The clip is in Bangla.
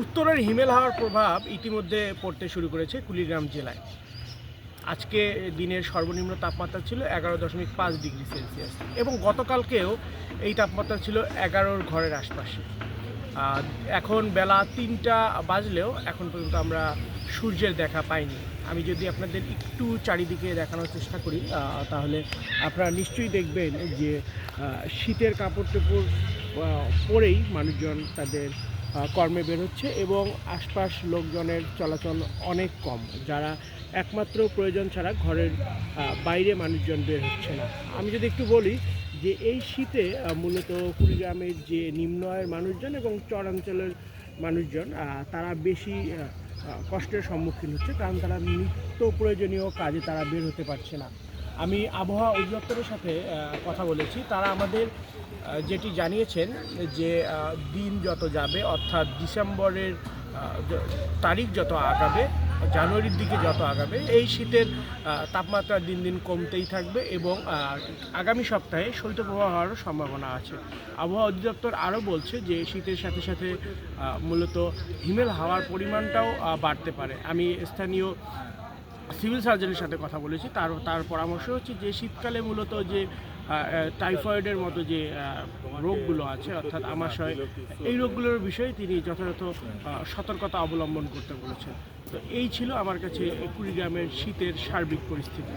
উত্তরের হিমেল হাওয়ার প্রভাব ইতিমধ্যে পড়তে শুরু করেছে কুড়িগ্রাম জেলায়। আজকে দিনের সর্বনিম্ন তাপমাত্রা ছিল এগারো দশমিক পাঁচ ডিগ্রি সেলসিয়াস এবং গতকালকেও এই তাপমাত্রা ছিল এগারোর ঘরের আশপাশে। এখন বেলা তিনটা বাজলেও এখন পর্যন্ত আমরা সূর্যের দেখা পাইনি। আমি যদি আপনাদের একটু চারিদিকে দেখানোর চেষ্টা করি তাহলে আপনারা নিশ্চয়ই দেখবেন যে শীতের কাপড় চোপড় পরেই মানুষজন তাদের কর্মে বের হচ্ছে এবং আশপাশ লোকজনের চলাচল অনেক কম, যারা একমাত্র প্রয়োজন ছাড়া ঘরের বাইরে মানুষজন বের হচ্ছে না। আমি যদি একটু বলি যে এই শীতে মূলত কুড়িগ্রামের যে নিম্ন আয়ের মানুষজন এবং চরাঞ্চলের মানুষজন তারা বেশি কষ্টের সম্মুখীন হচ্ছে কারণ তারা নিত্য প্রয়োজনীয় কাজে তারা বের হতে পারছে না। আমি আবহাওয়া অধিদপ্তরের সাথে কথা বলেছি। তারা আমাদের যেটি জানিয়েছেন যে দিন যত যাবে, অর্থাৎ ডিসেম্বরের তারিখ যত আগাবে, জানুয়ারির দিকে যত আগাবে, এই শীতের তাপমাত্রা দিন দিন কমতেই থাকবে এবং আগামী সপ্তাহে শৈত্যপ্রবাহ হওয়ারও সম্ভাবনা আছে। আবহাওয়া অধিদপ্তর আরও বলছে যে, শীতের সাথে সাথে মূলত হিমেল হাওয়ার পরিমাণটাও বাড়তে পারে। আমি স্থানীয় সিভিল সার্জনের সাথে কথা বলেছি। তার তার পরামর্শ হচ্ছে যে শীতকালে মূলত যে টাইফয়েডের মতো যে রোগগুলো আছে, অর্থাৎ আমাশয়, এই রোগগুলোর বিষয়ে তিনি যথাযথ সতর্কতা অবলম্বন করতে বলেছেন। তো এই ছিল আমার কাছে কুড়িগ্রামের শীতের সার্বিক পরিস্থিতি।